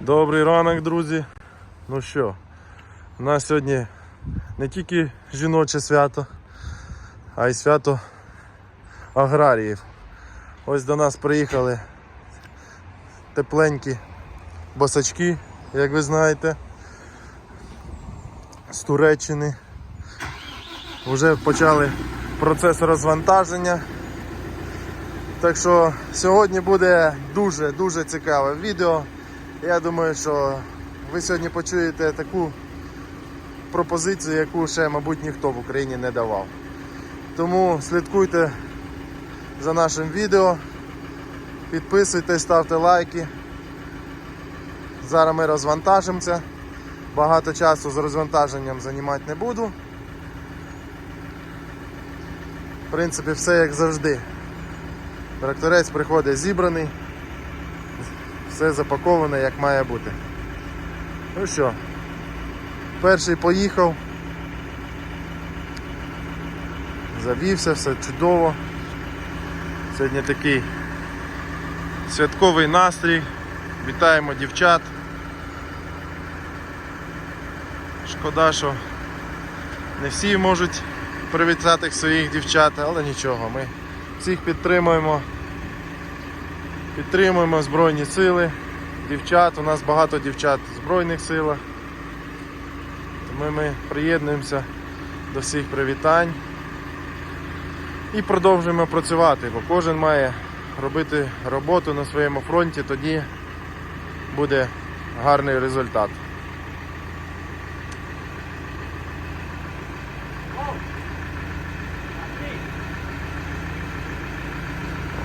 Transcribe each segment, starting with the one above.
Добрий ранок, друзі. Ну що, у нас сьогодні не тільки жіноче свято, а й свято аграріїв. Ось до нас приїхали тепленькі босачки, як ви знаєте, з Туреччини. Вже почали процес розвантаження. Так що сьогодні буде дуже-дуже цікаве відео. Я думаю, що ви сьогодні почуєте таку пропозицію, яку ще, мабуть, ніхто в Україні не давав. Тому слідкуйте за нашим відео, підписуйтесь, ставте лайки. Зараз ми розвантажимося. Багато часу з розвантаженням займати не буду. В принципі, все як завжди. Тракторець приходить зібраний все запаковане як має бути. Ну що, перший поїхав. Завівся, все чудово. Сьогодні такий святковий настрій. Вітаємо дівчат. Шкода, що не всі можуть привітати своїх дівчат, але нічого, ми всіх підтримуємо. Підтримуємо Збройні сили, дівчат. У нас багато дівчат в Збройних силах. Тому ми приєднуємося до всіх привітань і продовжуємо працювати, бо кожен має робити роботу на своєму фронті, тоді буде гарний результат.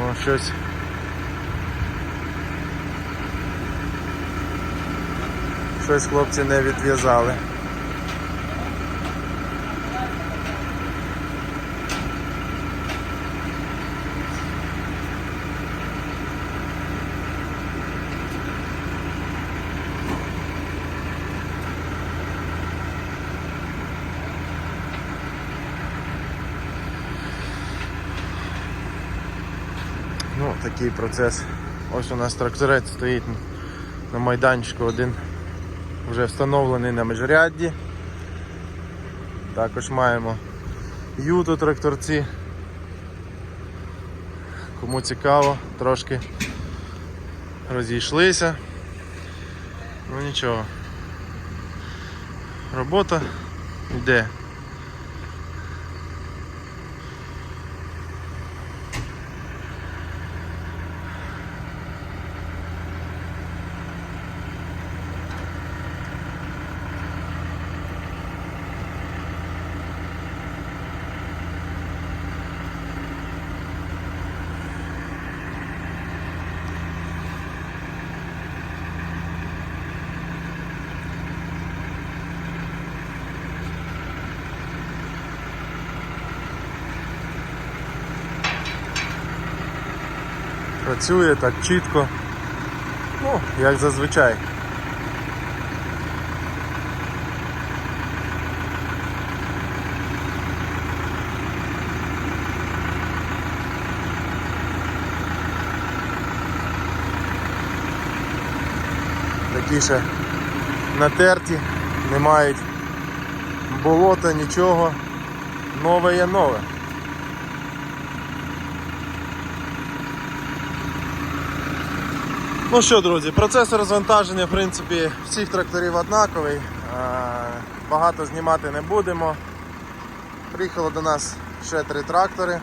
О, щось Щось хлопці не відв'язали. Ну, такий процес. Ось у нас тракторець стоїть на майданчику один вже встановлений на межрядді. Також маємо юту тракторці. Кому цікаво, трошки розійшлися. Ну нічого. Робота йде. Працює так чітко. Ну, як зазвичай. Такі натерті, не мають болота, нічого. Нове є нове. Ну що, друзі, процес розвантаження в принципі всіх тракторів однаковий. Е, Багато знімати не будемо. Приїхало до нас ще три трактори.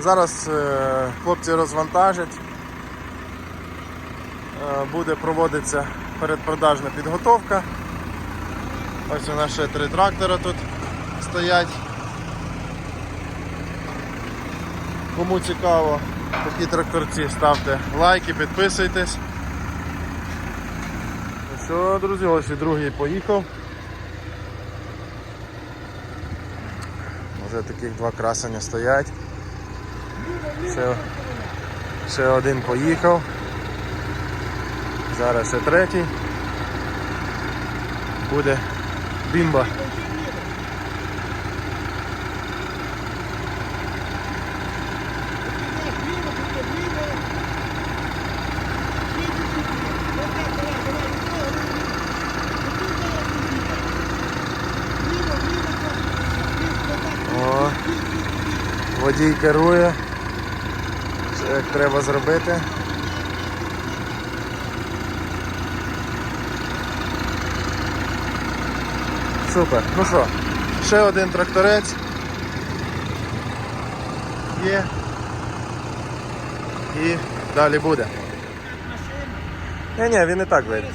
Зараз е, хлопці розвантажать. Е, Буде проводитися передпродажна підготовка. Ось у нас ще три трактора тут стоять. Кому цікаво, такі тракторці ставте лайки, підписуйтесь. Ну що, друзі, ось і другий поїхав. Вже таких два красення стоять. Ще, ще один поїхав. Зараз ще третій. Буде бімба. Водій керує. Що як треба зробити. Супер. Ну що, ще один тракторець. Є. І далі буде. Ні, ні, він і так вийде.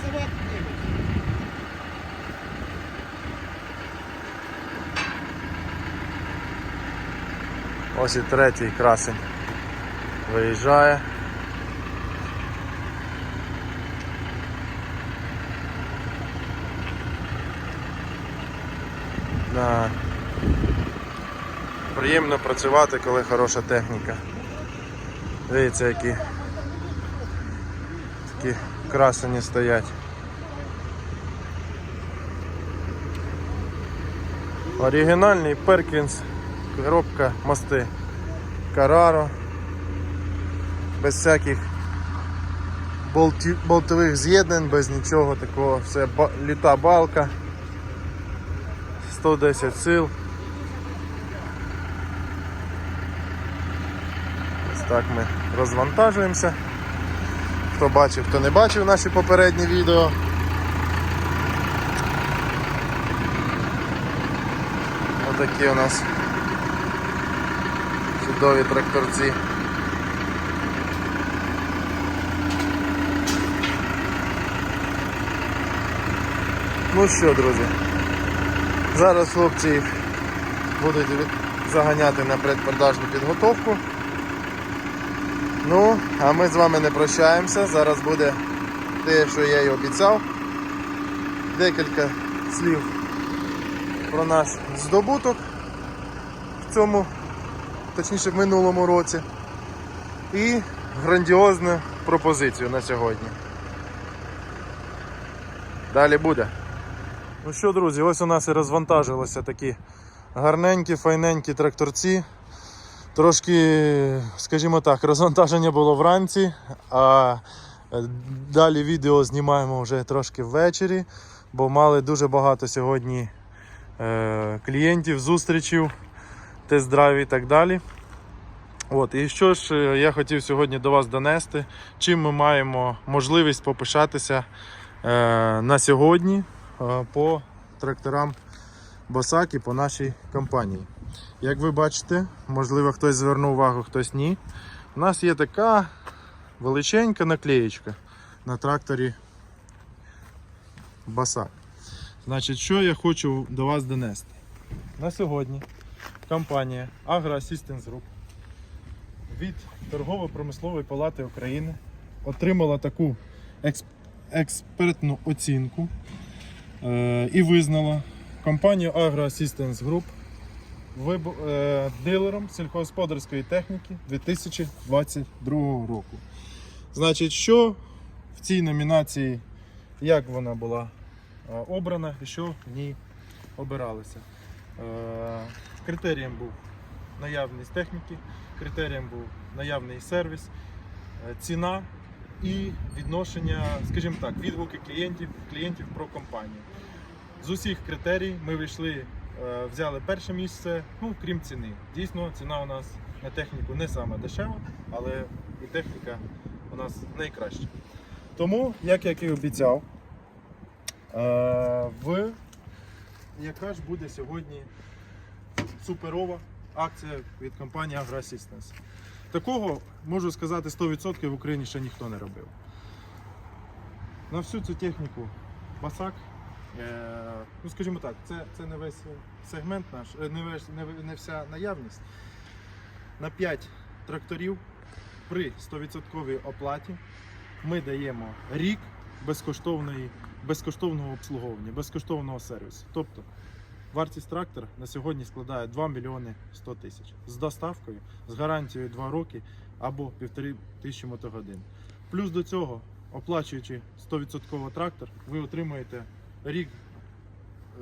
Ось і третій красень виїжджає. Да. Приємно працювати, коли хороша техніка. Дивіться, які такі красені стоять. Оригінальний Перкінс, коробка, мости Караро. Без всяких болті, болтових з'єднань, без нічого такого, все літа балка. 110 сил. Ось так ми розвантажуємося. Хто бачив, хто не бачив наші попередні відео. Отакі у нас чудові тракторці. Ну що, друзі, зараз хлопці їх будуть заганяти на предпродажну підготовку. Ну, а ми з вами не прощаємося. Зараз буде те, що я й обіцяв. Декілька слів про наш здобуток в цьому, точніше в минулому році. І грандіозну пропозицію на сьогодні. Далі буде. Ну що, друзі, ось у нас і розвантажилися такі гарненькі, файненькі тракторці. Трошки, скажімо так, розвантаження було вранці, а е, далі відео знімаємо вже трошки ввечері, бо мали дуже багато сьогодні е, клієнтів, зустрічів, тест-драйв і так далі. От, і що ж е, я хотів сьогодні до вас донести, чим ми маємо можливість попишатися е, на сьогодні е, по тракторам Босак і по нашій компанії. Як ви бачите, можливо, хтось звернув увагу, хтось ні. У нас є така величенька наклеєчка на тракторі Басак. Значить, що я хочу до вас донести? На сьогодні компанія Agro Assistance Group від Торгово-промислової палати України отримала таку експ- експертну оцінку е, і визнала компанію Agro Assistance Group е, дилером сільськогосподарської техніки 2022 року. Значить, що в цій номінації, як вона була е, обрана і що в ній обиралося? Критерієм був наявність техніки, критерієм був наявний сервіс, е, ціна і відношення, скажімо так, відгуки клієнтів, клієнтів про компанію. З усіх критерій ми вийшли, е, взяли перше місце, ну крім ціни. Дійсно, ціна у нас на техніку не саме дешева, але і техніка у нас найкраща. Тому, як я і обіцяв, е, в яка ж буде сьогодні суперова акція від компанії AgroAssistance. Такого, можу сказати, 100% в Україні ще ніхто не робив. На всю цю техніку Басак, е, ну скажімо так, це, це не весь сегмент наш, е, не, весь, не, не вся наявність. На 5 тракторів при 100% оплаті ми даємо рік безкоштовної, безкоштовного обслуговування, безкоштовного сервісу. Тобто Вартість трактора на сьогодні складає 2 мільйони 100 тисяч з доставкою, з гарантією 2 роки або 1,5 тисячі мотогодин. Плюс до цього, оплачуючи 100% трактор, ви отримуєте рік,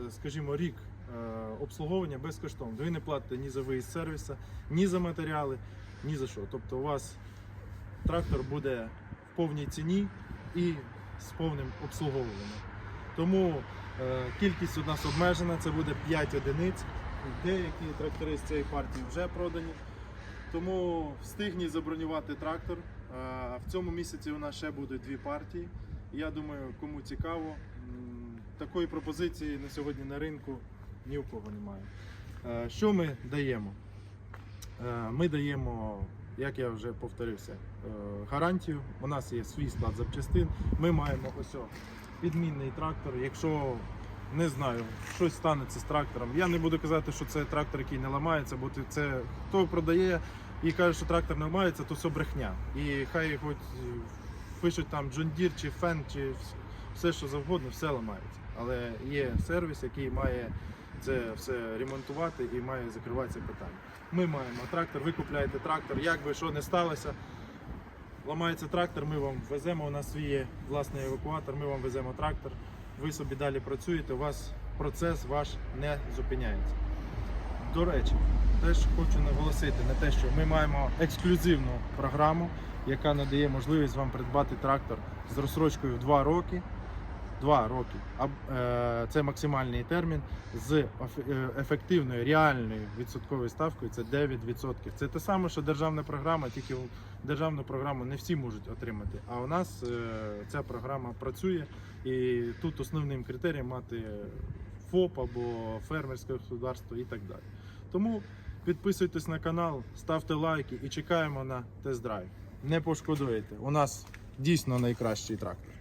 е, скажімо, рік е, обслуговування безкоштовно. Ви не платите ні за виїзд сервіса, ні за матеріали, ні за що. Тобто у вас трактор буде в повній ціні і з повним обслуговуванням. Тому Кількість у нас обмежена, це буде 5 одиниць. Деякі трактори з цієї партії вже продані. Тому встигніть забронювати трактор. Е, В цьому місяці у нас ще будуть дві партії. Я думаю, кому цікаво, такої пропозиції на сьогодні на ринку ні у кого немає. Е, Що ми даємо? Е, Ми даємо, як я вже повторився, е, гарантію. У нас є свій склад запчастин. Ми маємо ось о, підмінний трактор. Якщо не знаю, щось станеться з трактором. Я не буду казати, що це трактор, який не ламається, бо це хто продає і каже, що трактор не ламається, то все брехня. І хай хоч пишуть там Deere чи Фен, чи все, що завгодно, все ламається. Але є сервіс, який має це все ремонтувати і має закривати це питання. Ми маємо трактор, ви купляєте трактор, як би що не сталося. Ламається трактор, ми вам веземо. У нас є власний евакуатор, ми вам веземо трактор. Ви собі далі працюєте, у вас процес ваш не зупиняється. До речі, теж хочу наголосити на те, що ми маємо ексклюзивну програму, яка надає можливість вам придбати трактор з розсрочкою в 2 роки. 2 роки. Е, Це максимальний термін з е, ефективною реальною відсотковою ставкою. Це 9%. Це те саме, що державна програма, тільки державну програму не всі можуть отримати. А у нас е, ця програма працює, і тут основним критерієм мати ФОП або фермерське господарство і так далі. Тому підписуйтесь на канал, ставте лайки і чекаємо на тест-драйв. Не пошкодуєте. У нас дійсно найкращий трактор.